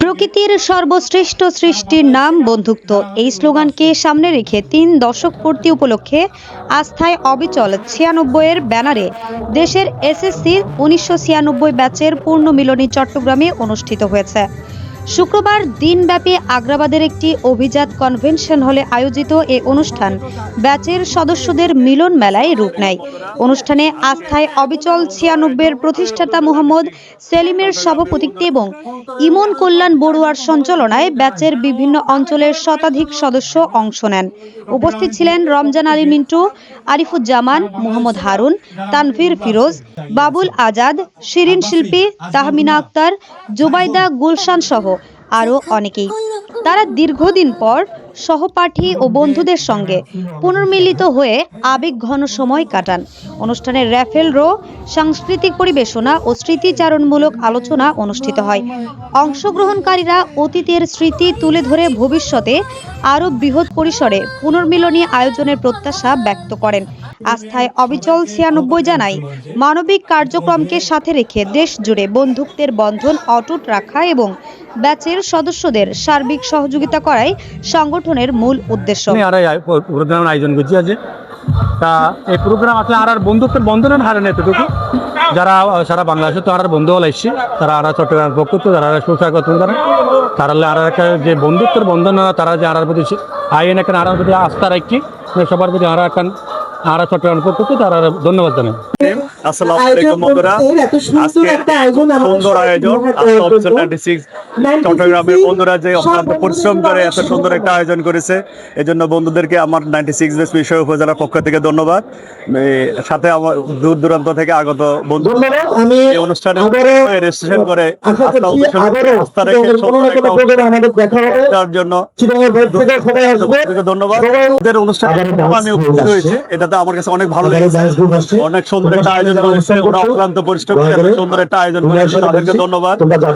প্রকৃতির সর্বশ্রেষ্ঠ সৃষ্টির নাম বন্ধুত্ব। এই স্লোগানকে সামনে রেখে তিন দশক পূর্তি উপলক্ষে আস্থায় অবিচল ছিয়ানব্বইয়ের ব্যানারে দেশের এসএসসি উনিশশো ছিয়ানব্বই ব্যাচের পূর্ণ মিলনী চট্টগ্রামে অনুষ্ঠিত হয়েছে। শুক্রবার দিনব্যাপী আগ্রাবাদের একটি অভিজাত কনভেনশন হলে আয়োজিত এ অনুষ্ঠান ব্যাচের সদস্যদের মিলন মেলায় রূপ নেয়। অনুষ্ঠানে আস্থায় অবিচল ছিয়ানব্বের প্রতিষ্ঠাতা মোহাম্মদ সেলিমের সভাপতিত্বে এবং ইমন কল্যাণ বড়ুয়ার সঞ্চালনায় ব্যাচের বিভিন্ন অঞ্চলের শতাধিক সদস্য অংশ নেন। উপস্থিত ছিলেন রমজান আলী মিন্টু, আরিফুজ্জামান, মোহাম্মদ হারুন, তানভীর ফিরোজ, বাবুল আজাদ, শিরিন শিল্পী, তাহমিনা আক্তার, জুবাইদা গুলশান সহ আরও অনেকেই। তারা দীর্ঘদিন পর সহপাঠী ও বন্ধুদের সঙ্গে পুনর্মিলিত হয়ে আবেগঘন সময় কাটান। অনুষ্ঠানে র্যাফেল রো, সাংস্কৃতিক পরিবেশনা ও স্মৃতিচারণমূলক আলোচনা অনুষ্ঠিত হয়। অংশগ্রহণকারীরা অতীতের স্মৃতি তুলে ধরে ভবিষ্যতে আরও বৃহৎ পরিসরে পুনর্মিলনী আয়োজনের প্রত্যাশা ব্যক্ত করেন। আস্থায় অবিচল ছিয়ানব্বই জানায়, মানবিক কার্যক্রমকে সাথে রেখে দেশ জুড়ে বন্ধুত্বের বন্ধন অটুট রাখা এবং ব্যাচের সদস্যদের সার্বিক সহযোগিতা করাই সংগঠনের মূল উদ্দেশ্য। আয়োজন করছি আজ তা এই প্রোগ্রাম আসলে আর বন্ধুত্বের বন্ধনের হারে এতটুকু। যারা সারা বাংলাদেশে তো আর বন্ধু হল এসছে। তারা আর চট্টগ্রাম পক্ষ তো তারা সুস্বাগত তারা তারা আর একটা যে বন্ধুত্বের বন্ধন, তারা যে আর প্রতি আইন একটা আর প্রতি আস্থা রাখছি সবার প্রতি আর একটা আর চট্টগ্রাম পক্ষ তারা ধন্যবাদ জানাই। আসসালামু আলাইকুম বন্ধুরা। আজকে সুন্দর আয়োজন আজকে অফিসার 96 চট্টগ্রামের বন্ধুরা যে অক্লান্ত পরিশ্রম করে এত সুন্দর একটা আয়োজন করেছে এজন্য বন্ধুদেরকে আমার 96 বেস বিষয় উপজেলার পক্ষ থেকে ধন্যবাদ। সাথে আমার দূর দূরান্ত থেকে আগত বন্ধু আমি অনুষ্ঠানে রেজিস্ট্রেশন করে তার জন্য ধন্যবাদ। অনুষ্ঠানে আমি উপস্থিত হয়েছে এটাতে আমার কাছে অনেক ভালো লেগেছে। অনেক সুন্দর একটা আয়োজন করেছে ওরা অক্লান্ত পরিশ্রম করে সুন্দর একটা আয়োজন করেছে তাদেরকে ধন্যবাদ তোমরা যাও।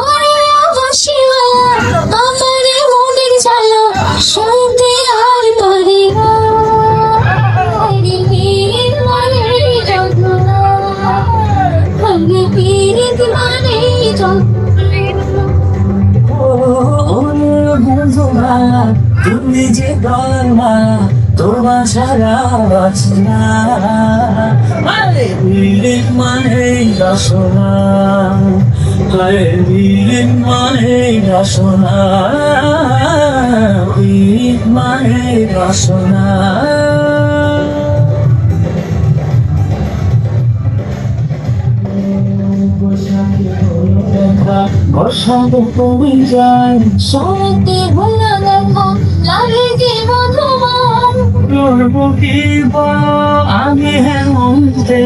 ওরে হাসিও আমারে মনের জ্বালা ভাঙে পীড়িত মানে তুমি যে গলমা তোমার সারা আছে না আরে বিলিং মানে রসনা আরে বিলিং মানে রসনা মানে রসনা বসন্ত কবি যায় সত্যি ভুলা দেখো লাগে কি মধুমন করব কি বা আমি হেমন্তে।